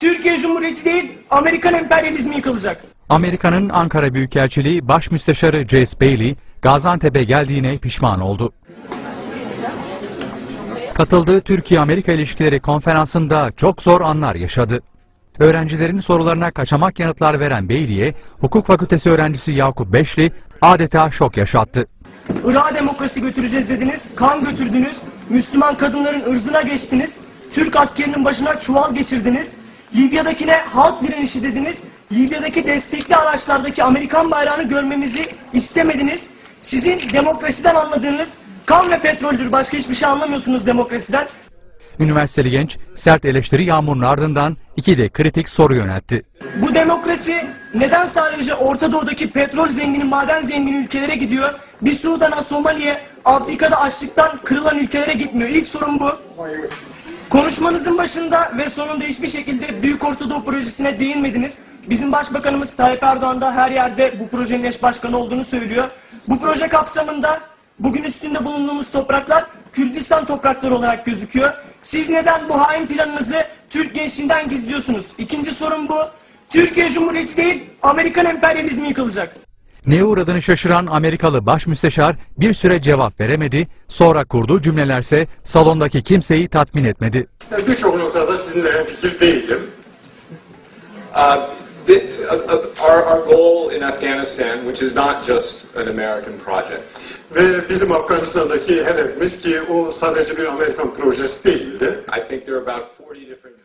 Türkiye Cumhuriyeti değil, Amerikan emperyalizmi yıkılacak. Amerika'nın Ankara Büyükelçiliği Baş Müsteşarı Jace Bailey, Gaziantep'e geldiğine pişman oldu. Katıldığı Türkiye-Amerika İlişkileri konferansında çok zor anlar yaşadı. Öğrencilerin sorularına kaçamak yanıtlar veren Bailey'e hukuk fakültesi öğrencisi Yakup Beşli adeta şok yaşattı. Irak'a demokrasi götüreceğiz dediniz, kan götürdünüz, Müslüman kadınların ırzına geçtiniz, Türk askerinin başına çuval geçirdiniz, Libya'dakine halk direnişi dediniz, Libya'daki destekli araçlardaki Amerikan bayrağını görmemizi istemediniz. Sizin demokrasiden anladığınız kan ve petroldür, başka hiçbir şey anlamıyorsunuz demokrasiden. Üniversiteli genç sert eleştiri yağmurunun ardından iki de kritik soru yöneltti. Bu demokrasi neden sadece Orta Doğu'daki petrol zengini, maden zengini ülkelere gidiyor? Bir Sudan'a, Somali'ye, Afrika'da açlıktan kırılan ülkelere gitmiyor. İlk sorun bu. Konuşmanızın başında ve sonunda hiçbir şekilde Büyük Orta Doğu Projesi'ne değinmediniz. Bizim Başbakanımız Tayyip Erdoğan da her yerde bu projenin eş başkanı olduğunu söylüyor. Bu proje kapsamında bugün üstünde bulunduğumuz topraklar Kürdistan toprakları olarak gözüküyor. Siz neden bu hain planınızı Türk gençliğinden gizliyorsunuz? İkinci sorun bu. Türkiye Cumhuriyeti değil, Amerikan emperyalizmi yıkılacak. Neye uğradığını şaşıran Amerikalı baş müsteşar bir süre cevap veremedi, sonra kurduğu cümlelerse salondaki kimseyi tatmin etmedi. Birçok noktada sizinle fikir değilim. Uh, the, uh, uh, our, our goal in Afghanistan, which is not just an American project, Ve bizim Afganistan'daki hedefimiz ki o sadece bir Amerikan projesi değildi. I think there are about 40 different